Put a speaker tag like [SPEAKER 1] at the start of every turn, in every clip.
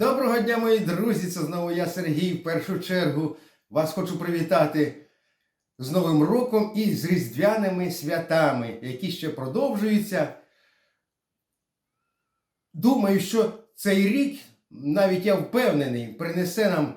[SPEAKER 1] Доброго дня, мої друзі! Це знову я Сергій. В першу чергу вас хочу привітати з Новим роком і з Різдвяними святами, які ще продовжуються. Думаю, що цей рік, навіть я впевнений, принесе нам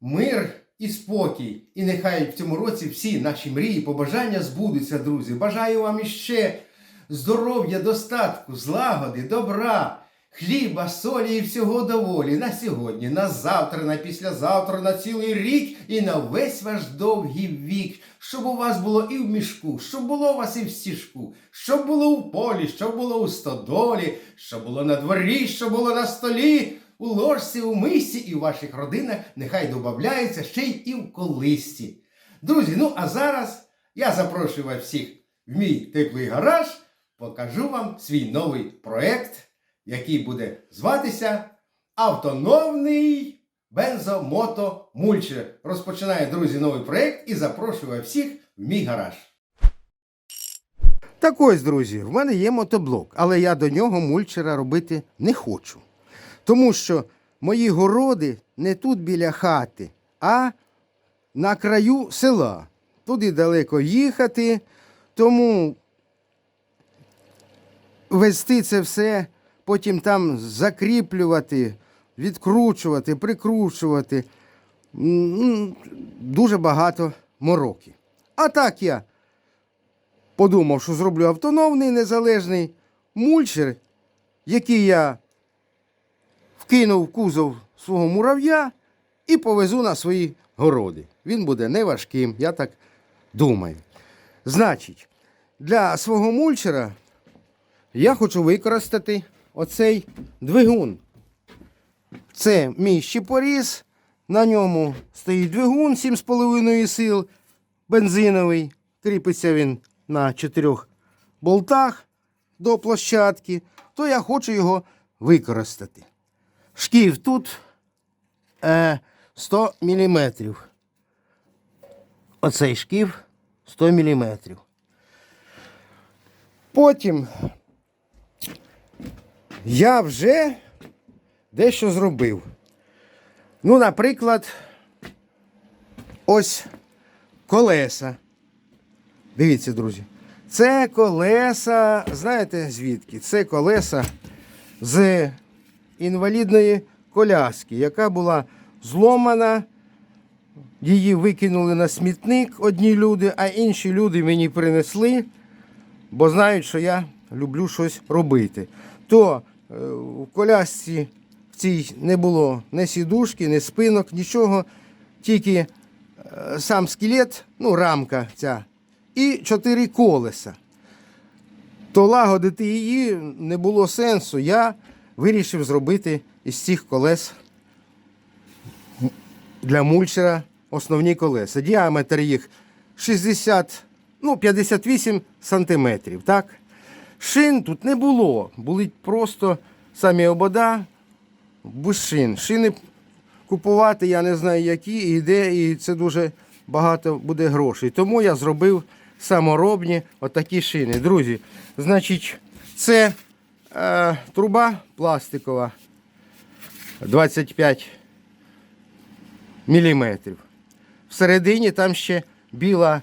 [SPEAKER 1] мир і спокій. І нехай в цьому році всі наші мрії, побажання збудуться, друзі. Бажаю вам іще здоров'я, достатку, злагоди, добра, хліба, солі і всього доволі. На сьогодні, на завтра, на післязавтра, на цілий рік і на весь ваш довгий вік. Щоб у вас було і в мішку, щоб було у вас і в стіжку, щоб було у полі, щоб було у стодолі, щоб було на дворі, щоб було на столі, у ложці, у мисці і у ваших родинах нехай додається ще й і в колисці. Друзі, ну а зараз я запрошую вас всіх в мій теплий гараж, покажу вам свій новий проект, який буде зватися Автономний бензомотомульчер. Розпочинає, друзі, новий проект і запрошую всіх в мій гараж. Так ось, друзі, в мене є мотоблок, але я до нього мульчера робити не хочу. Тому що мої городи не тут біля хати, а на краю села. Туди далеко їхати, тому вести це все, потім там закріплювати, відкручувати, прикручувати. Дуже багато мороки. А так я подумав, що зроблю автономний незалежний мульчер, який я вкинув в кузов свого мурав'я і повезу на свої городи. Він буде неважким, я так думаю. Значить, для свого мульчера я хочу використати оцей двигун. Це мій щепоріз, на ньому стоїть двигун 7,5 сил, бензиновий. Кріпиться він на чотирьох болтах до площадки, то я хочу його використати. Шків тут е, 100 мм. Оцей шків 100 мм. Потім я вже дещо зробив. Ну, наприклад, ось колеса. Дивіться, друзі. Це колеса, знаєте звідки? Це колеса з інвалідної коляски, яка була зломана. Її викинули на смітник одні люди, а інші люди мені принесли, бо знають, що я люблю щось робити. То в колясці в цій не було ні сідушки, ні спинок, нічого, тільки е, сам скелет, ну, рамка ця, і чотири колеса. То лагодити її не було сенсу. Я вирішив зробити із цих колес для мульчера основні колеса. Діаметр їх 60, ну, 58 сантиметрів. Так? Шин тут не було. Були просто самі обода без шин. Шини купувати я не знаю які і де, і це дуже багато буде грошей. Тому я зробив саморобні отакі шини. Друзі, значить, це е, труба пластикова 25 міліметрів. Всередині там ще біла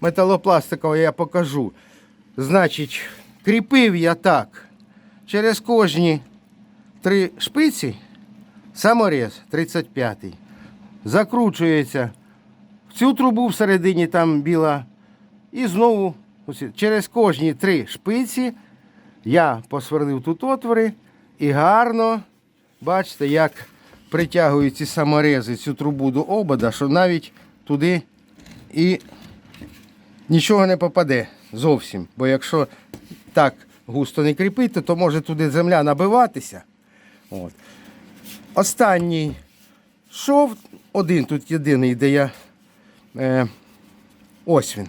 [SPEAKER 1] металопластикова, я покажу. Значить, кріпив я так. Через кожні три шпиці саморез 35-й. Закручується в цю трубу всередині там біла. І знову через кожні три шпиці я посверлив тут отвори і гарно, бачите, як притягують ці саморези цю трубу до обода, що навіть туди і нічого не попаде зовсім. Бо якщо так густо не кріпити, то може туди земля набиватися. От. Останній шов, один тут єдиний, де я. Е, ось він.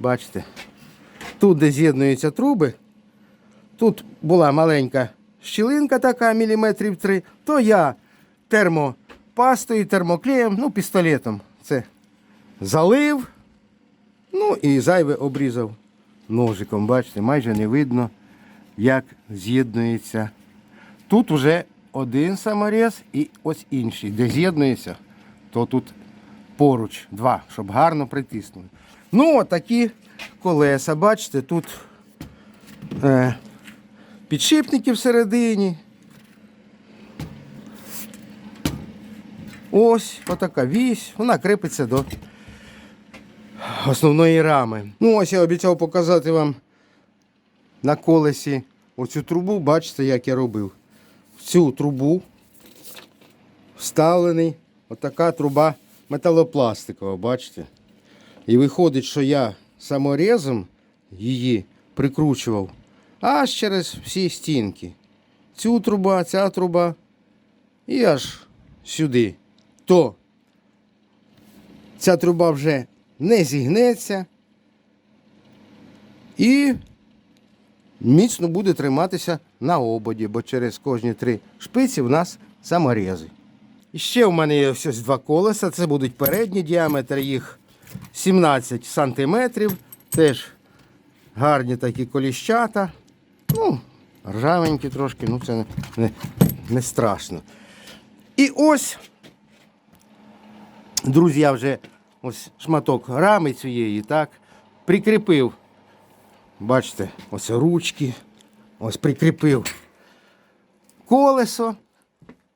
[SPEAKER 1] Бачите? Тут, де з'єднуються труби, тут була маленька щілинка така, міліметрів три, то я термопастою, термоклеєм, ну, пістолетом це залив, ну і зайве обрізав ножиком. Бачите, майже не видно, як з'єднується. Тут вже один саморез і ось інший. Де з'єднується, то тут поруч два, щоб гарно притиснули. Ну, отакі колеса, бачите, тут е, підшипники всередині. Ось отака вісь, вона кріпиться до основної рами. Ну, ось я обіцяв показати вам на колесі оцю трубу. Бачите, як я робив. В цю трубу вставлений отака труба металопластикова, бачите? І виходить, що я саморезом її прикручував аж через всі стінки. Цю труба, ця труба і аж сюди. То ця труба вже не зігнеться і міцно буде триматися на ободі, бо через кожні три шпиці в нас саморези. І ще в мене є ось два колеса. Це будуть передні діаметр їх 17 сантиметрів. Теж гарні такі коліщата. Ну, ржавенькі трошки, ну це не, не, не страшно. І ось, друзі, я вже ось шматок рами цієї, так, прикріпив. Бачите, ось ручки, ось прикріпив колесо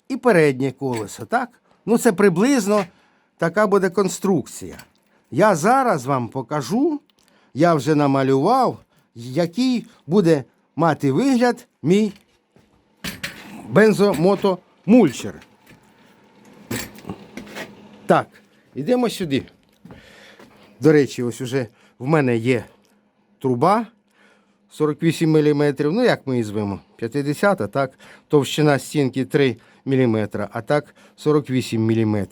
[SPEAKER 1] і переднє колесо, так? Ну, це приблизно така буде конструкція. Я зараз вам покажу, я вже намалював, який буде мати вигляд мій бензомотомульчер. Так, йдемо сюди. До речі, ось уже в мене є труба 48 мм. Ну, як ми її звемо? 50, так, товщина стінки 3 мм, а так 48 мм.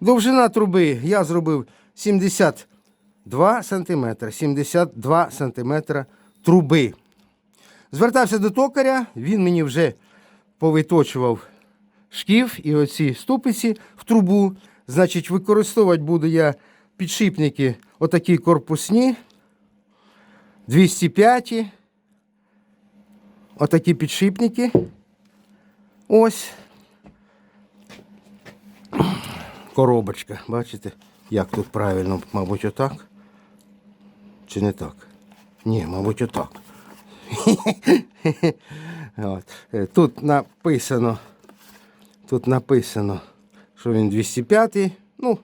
[SPEAKER 1] Довжина труби я зробив 72 см. 72 см труби. Звертався до токаря, він мені вже повиточував шків і оці ступиці в трубу. Значить, використовувати буду я підшипники, отакі корпусні, 205. Отакі підшипники. Ось. Коробочка. Бачите, як тут правильно, мабуть, отак. Чи не так? Ні, мабуть, отак. От. Е, Тут написано, тут написано, що він 205. Ну,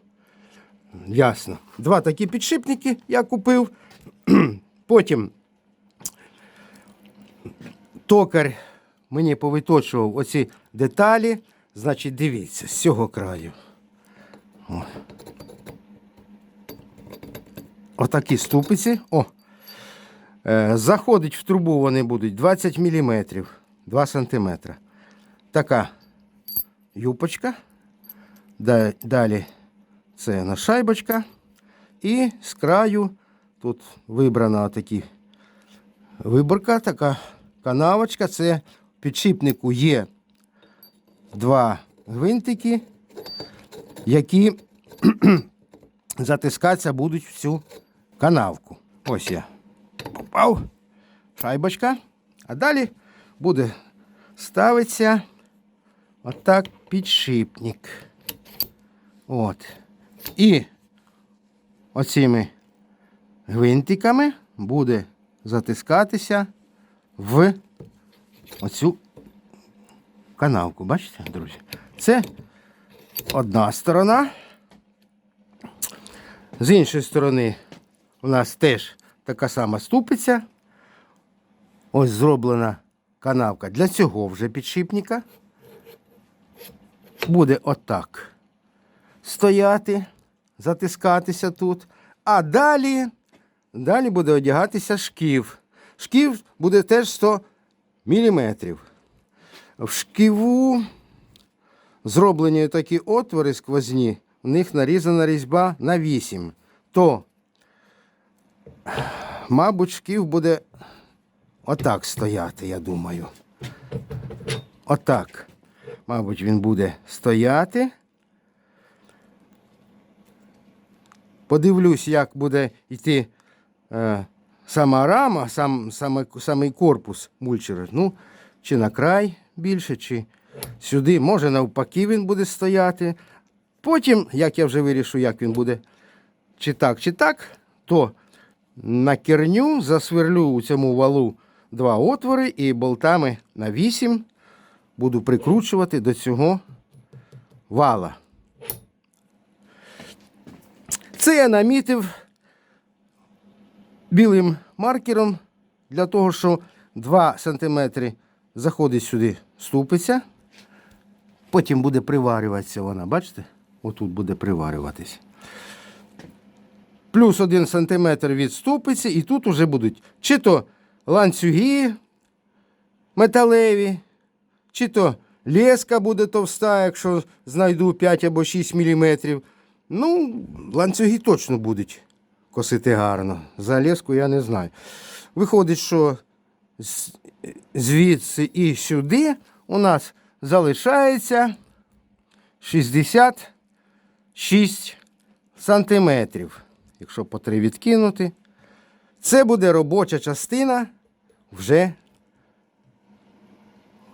[SPEAKER 1] ясно. Два такі підшипники я купив. Потім токар мені повиточував оці деталі. Значить, дивіться, з цього краю. О. Отакі ступиці. О. Е, заходить в трубу вони будуть 20 мм, 2 см. Така юпочка. Далі це на шайбочка. І з краю тут вибрана такі виборка, така канавочка. Це в підшипнику є два гвинтики, які затискатися будуть в цю канавку. Ось я попав. Шайбочка. А далі буде ставитися отак підшипник. От. І оціми гвинтиками буде затискатися в оцю канавку. Бачите, друзі? Це одна сторона. З іншої сторони у нас теж така сама ступиця. Ось зроблена канавка для цього вже підшипника. Буде отак стояти, затискатися тут. А далі, далі буде одягатися шків. Шків буде теж 100 мм. В шківу зроблені такі отвори сквозні, в них нарізана різьба на 8. То, мабуть, шків буде отак стояти, я думаю. Отак. Мабуть, він буде стояти. Подивлюсь, як буде йти е, сама рама, сам, саме, самий корпус мульчера. Ну, чи на край більше, чи сюди, може навпаки він буде стояти. Потім, як я вже вирішу, як він буде чи так, чи так, то на керню засверлю у цьому валу два отвори і болтами на 8 буду прикручувати до цього вала. Це я намітив білим маркером для того, що 2 см заходить сюди ступиця, потім буде приварюватися вона, бачите? Отут буде приварюватись. Плюс 1 см від ступиці, і тут вже будуть чи то ланцюги металеві, чи то леска буде товста, якщо знайду 5 або 6 мм. Ну, ланцюги точно будуть косити гарно. За леску я не знаю. Виходить, що звідси і сюди у нас залишається 66 сантиметрів. Якщо по три відкинути, це буде робоча частина вже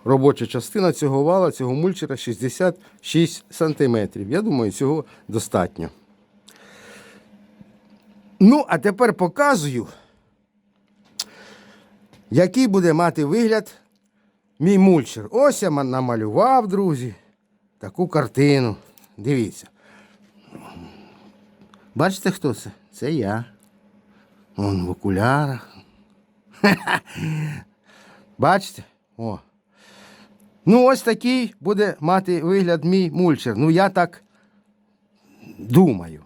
[SPEAKER 1] робоча частина цього вала, цього мульчера 66 сантиметрів. Я думаю, цього достатньо. Ну, а тепер показую, який буде мати вигляд мій мульчер. Ось я намалював, друзі, таку картину. Дивіться. Бачите, хто це? Це я. Он в окулярах. Бачите? О. Ну, ось такий буде мати вигляд мій мульчер. Ну, я так думаю.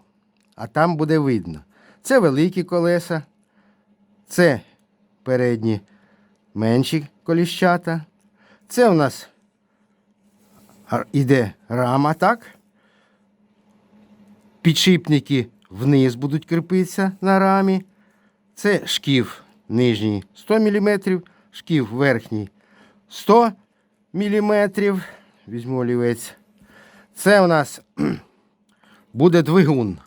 [SPEAKER 1] А там буде видно. Це великі колеса, це передні менші коліщата. Це у нас іде рама, так? Підшипники вниз будуть кріпитися на рамі. Це шків нижній 100 мм, шків верхній 100 мм. Візьму олівець. Це у нас буде двигун.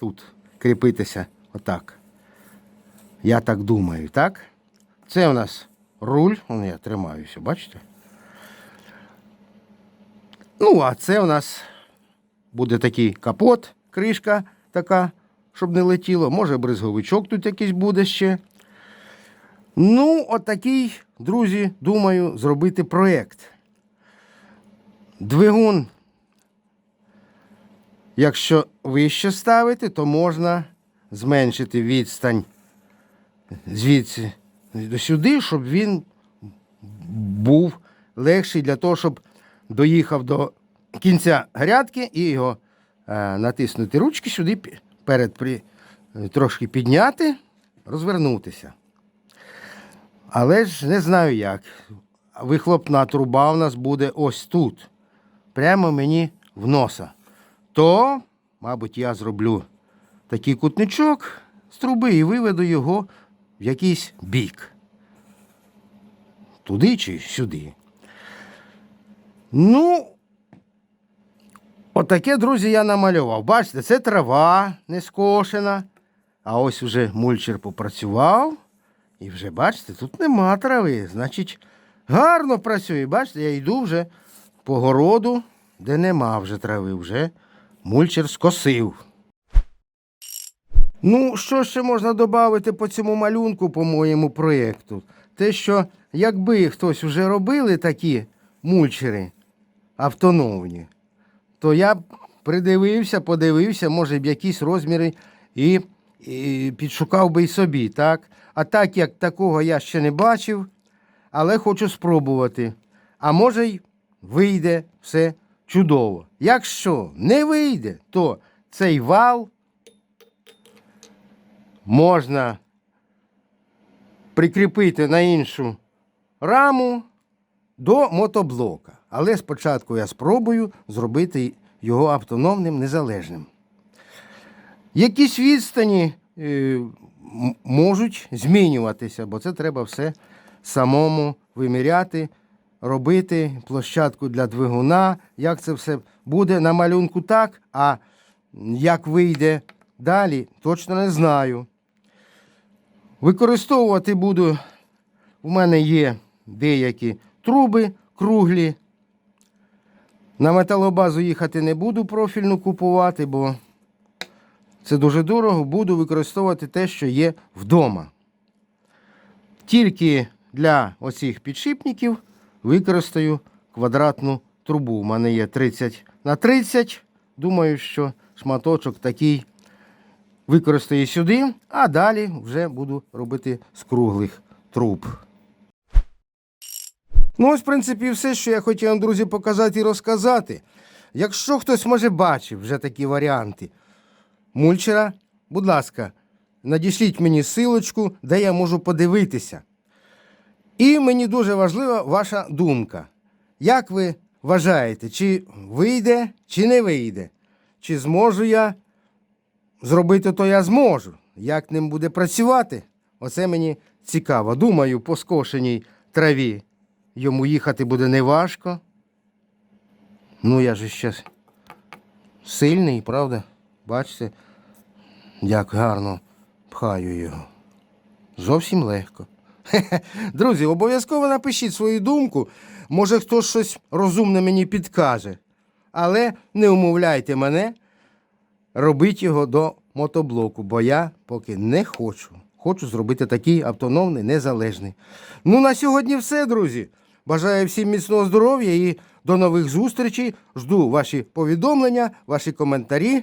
[SPEAKER 1] Тут кріпитися отак. Я так думаю, так? Це у нас руль. Вон я тримаюся, бачите? Ну, а це у нас буде такий капот, кришка така, щоб не летіло. Може, бризговичок тут якийсь буде ще. Ну, отакий, друзі, думаю, зробити проєкт. Двигун, якщо вище ставити, то можна зменшити відстань звідси до сюди, щоб він був легший для того, щоб доїхав до кінця грядки і його е, натиснути ручки сюди перед трошки підняти, розвернутися. Але ж не знаю як. Вихлопна труба у нас буде ось тут. Прямо мені в носа. То, мабуть, я зроблю такий кутничок з труби і виведу його в якийсь бік. Туди чи сюди. Ну, отаке, друзі, я намалював. Бачите, це трава не скошена. А ось уже мульчер попрацював. І вже, бачите, тут нема трави. Значить, гарно працює. Бачите, я йду вже по городу, де нема вже трави. Вже мульчер скосив. Ну, що ще можна додати по цьому малюнку, по моєму проєкту? Те, що якби хтось вже робили такі мульчери автономні, то я б придивився, подивився, може б якісь розміри і, підшукав би і собі, так? А так як такого я ще не бачив, але хочу спробувати. А може й вийде все чудово. Якщо не вийде, то цей вал можна прикріпити на іншу раму до мотоблока. Але спочатку я спробую зробити його автономним незалежним. Якісь відстані е, можуть змінюватися, бо це треба все самому виміряти, робити площадку для двигуна, як це все буде на малюнку так, а як вийде далі, точно не знаю. Використовувати буду, у мене є деякі труби круглі, На металобазу їхати не буду профільну купувати, бо це дуже дорого. Буду використовувати те, що є вдома. Тільки для оцих підшипників використаю квадратну трубу. У мене є 30 на 30. Думаю, що шматочок такий використаю сюди, а далі вже буду робити з круглих труб. Ну, ось, в принципі, все, що я хотів вам, друзі, показати і розказати. Якщо хтось може бачив вже такі варіанти мульчера, будь ласка, надішліть мені силочку, де я можу подивитися. І мені дуже важлива ваша думка. Як ви вважаєте, чи вийде, чи не вийде? Чи зможу я зробити, то я зможу. Як ним буде працювати? Оце мені цікаво. Думаю, по скошеній траві йому їхати буде неважко. Ну, я же ще сильний, правда? Бачите, як гарно пхаю його. Зовсім легко. Друзі, обов'язково напишіть свою думку. Може, хтось щось розумне мені підкаже. Але не умовляйте мене робити його до мотоблоку, бо я поки не хочу. Хочу зробити такий автономний, незалежний. Ну, на сьогодні все, друзі. Бажаю всім міцного здоров'я і до нових зустрічей. Жду ваші повідомлення, ваші коментарі.